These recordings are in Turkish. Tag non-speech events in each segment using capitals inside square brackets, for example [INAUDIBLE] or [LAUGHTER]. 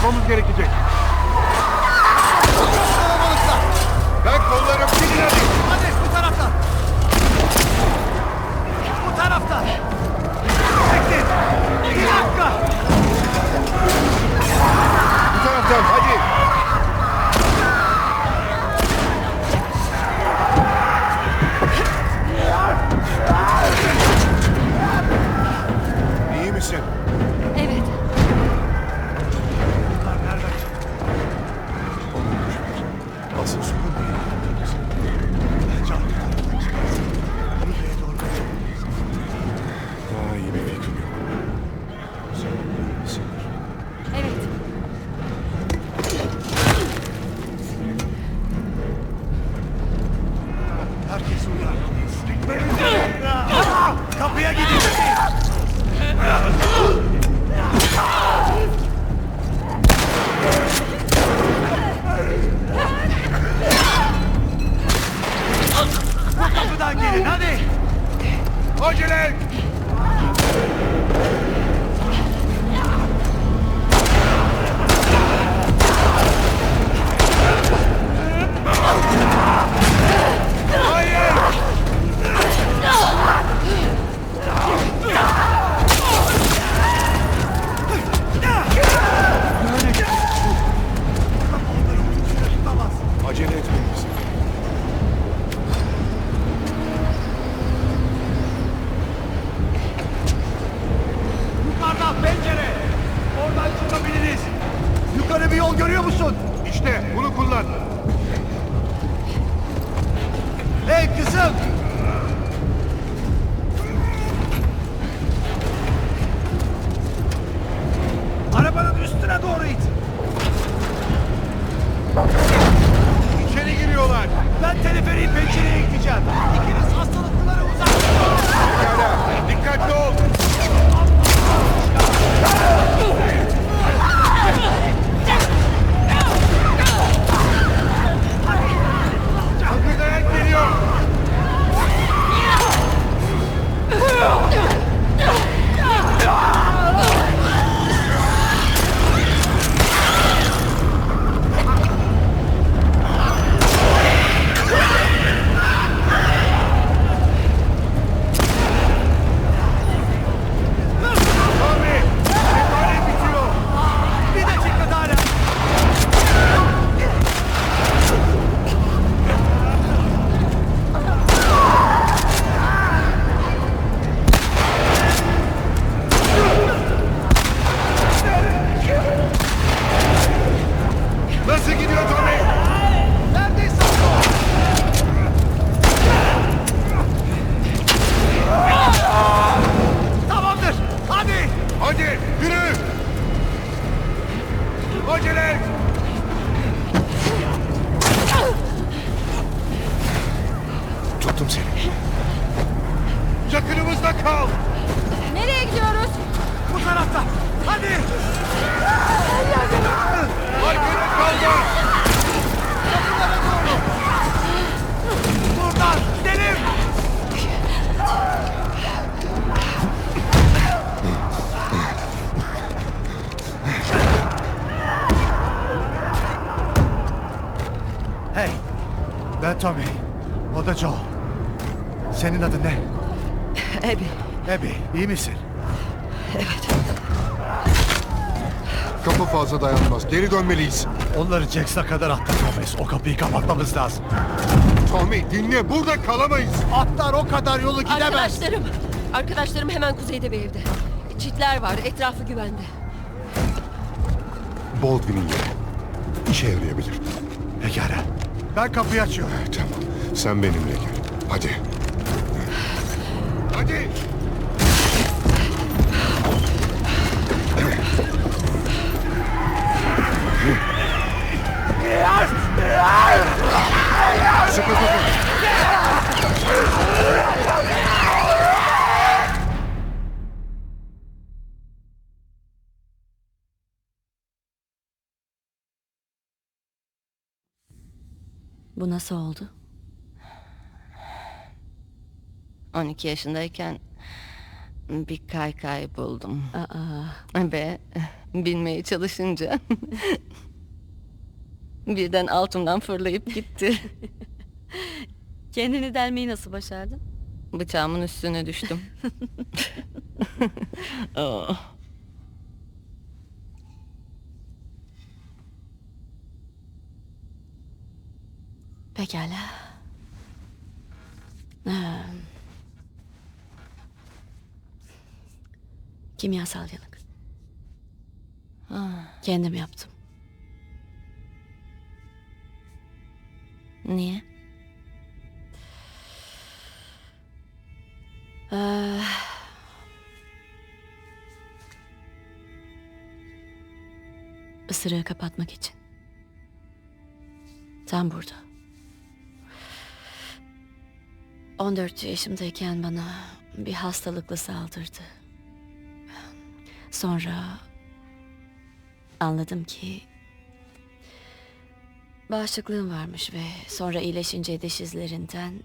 Koşmamız gerekecek. Kapıdan gelin hadi. Acele et! Hadi yürü! Acele et! Tuttum seni. Yakınımızda kal! Nereye gidiyoruz? Bu tarafta. Hadi! Arkada kalma! Kapılara doğru! Buradan gidelim! Tommy. O da Joe. Senin adın ne? Abby. Abby, iyi misin? Kapı fazla dayanmaz. Geri dönmeliyiz. Onları Jacks'a kadar atlatmalıyız. O kapıyı kapatmamız lazım. Tommy dinle. Burada kalamayız. Atlar o kadar yolu gidemez. Arkadaşlarım. Arkadaşlarım hemen kuzeyde bir evde. Çitler var. Etrafı güvende. Baldwin'in yeri. İşe yarayabilir. Pekala. Ben kapıyı açıyorum. Tamam. Sen benimle gel. Hadi. Hadi. Sıkı tutun. Bu nasıl oldu? 12 yaşındayken bir kaykay buldum. Aa, Ve binmeye çalışınca [LAUGHS] birden altımdan fırlayıp gitti. [LAUGHS] kendini delmeyi nasıl başardın? Bıçağımın üstüne düştüm. [LAUGHS] Oh. Pekala. Ee, kimyasal yanık. Kendim yaptım. Niye? Ee, ısırığı kapatmak için. Tam burada. 14 yaşımdayken bana bir hastalıkla saldırdı. Sonra anladım ki bağışıklığım varmış ve sonra iyileşince diş izlerinden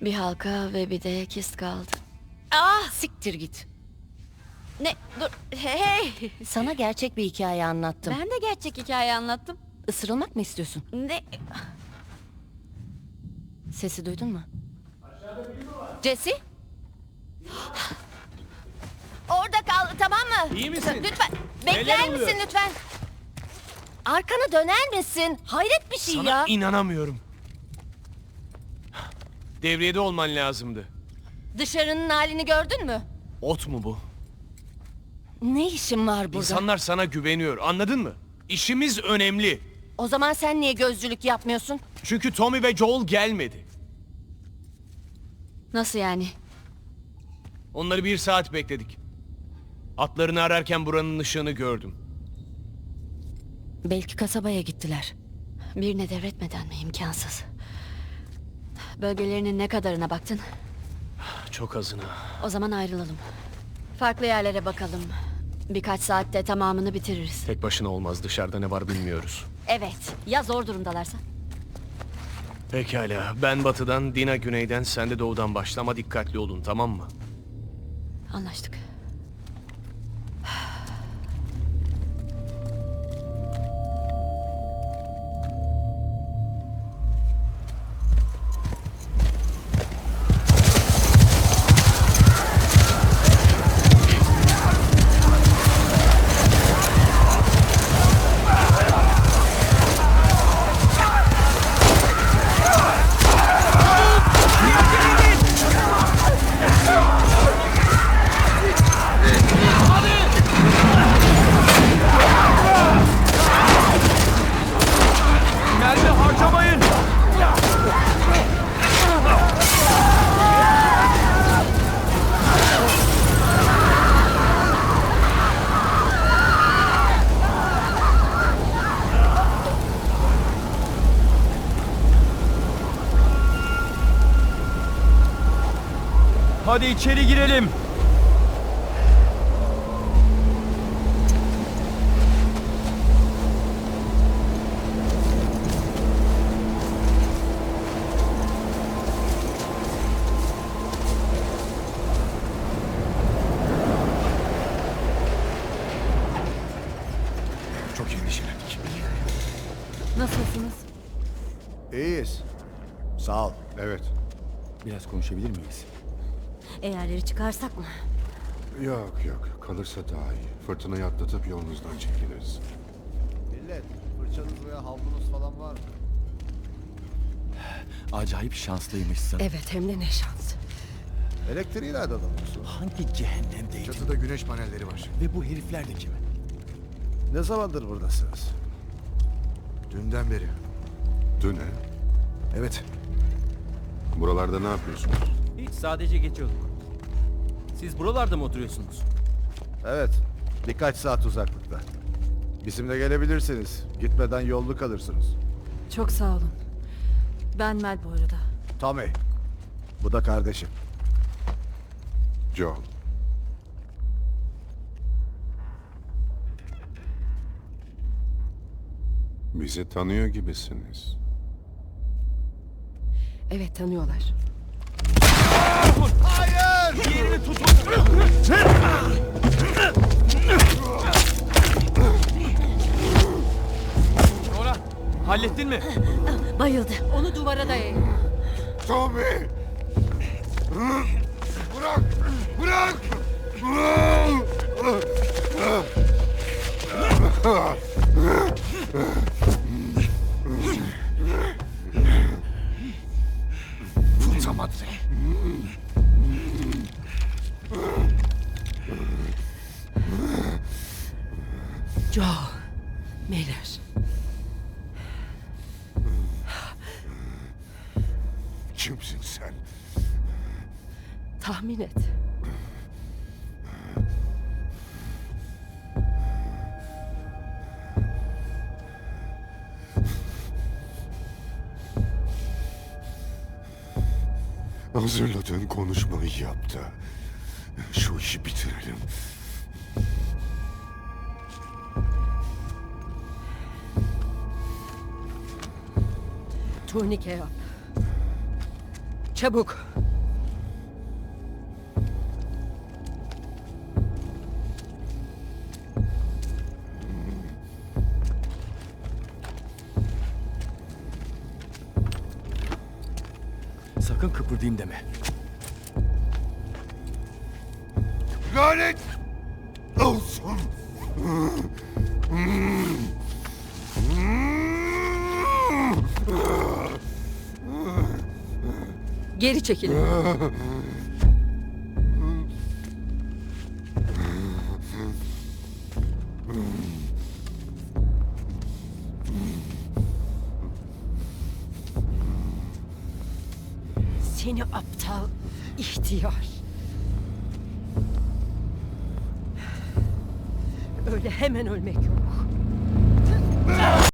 bir halka ve bir de kist kaldı. Ah siktir git. Ne? Dur. Hey. Sana gerçek bir hikaye anlattım. Ben de gerçek hikaye anlattım. Isırılmak mı istiyorsun? Ne? Sesi duydun mu? Jesse? Orada kal tamam mı? İyi misin? Lütfen. Neler Bekler oluyor? misin lütfen? Arkanı döner misin? Hayret bir şey Sana ya. inanamıyorum. Devriyede olman lazımdı. Dışarının halini gördün mü? Ot mu bu? Ne işin var burada? İnsanlar sana güveniyor anladın mı? İşimiz önemli. O zaman sen niye gözcülük yapmıyorsun? Çünkü Tommy ve Joel gelmedi. Nasıl yani? Onları bir saat bekledik. Atlarını ararken buranın ışığını gördüm. Belki kasabaya gittiler. Birine devretmeden mi? imkansız. Bölgelerinin ne kadarına baktın? Çok azına. O zaman ayrılalım. Farklı yerlere bakalım. Birkaç saatte tamamını bitiririz. Tek başına olmaz dışarıda ne var bilmiyoruz. Evet. Ya zor durumdalarsa? Pekala ben batıdan, Dina güneyden, sen de doğudan başla ama dikkatli olun tamam mı? Anlaştık. Hadi içeri girelim. Çok endişelendik. Nasılsınız? İyiyiz. Sağ ol. Evet. Biraz konuşabilir miyiz? Eğerleri çıkarsak mı? Yok yok kalırsa daha iyi. Fırtınayı atlatıp yolunuzdan çekiliriz. Millet, fırçanız veya havlunuz falan var mı? Acayip şanslıymışsın. Evet hem de ne şans. Elektriği nereden alıyorsun? Hangi cehennemdeydin? Çatıda güneş panelleri var. Ve bu herifler de kim? Ne zamandır buradasınız? Dünden beri. Dün he? Evet. Buralarda ne yapıyorsunuz? Sadece geçiyorduk. Siz buralarda mı oturuyorsunuz? Evet. Birkaç saat uzaklıkta. Bizimle gelebilirsiniz. Gitmeden yollu kalırsınız. Çok sağ olun. Ben Mel bu arada. Tommy. Bu da kardeşim. John. Bizi tanıyor gibisiniz. Evet tanıyorlar. Nora, hallettin mi? Bayıldı. Onu duvara dayayın. Tommy! Bırak! Bırak! Tahmin et. Hazırladığın konuşmayı yap da şu işi bitirelim. Turnike yap. Çabuk. Kıpırdayım deme. Lanet olsun! Geri çekilin. İhtiyar. Öyle hemen ölmek yok.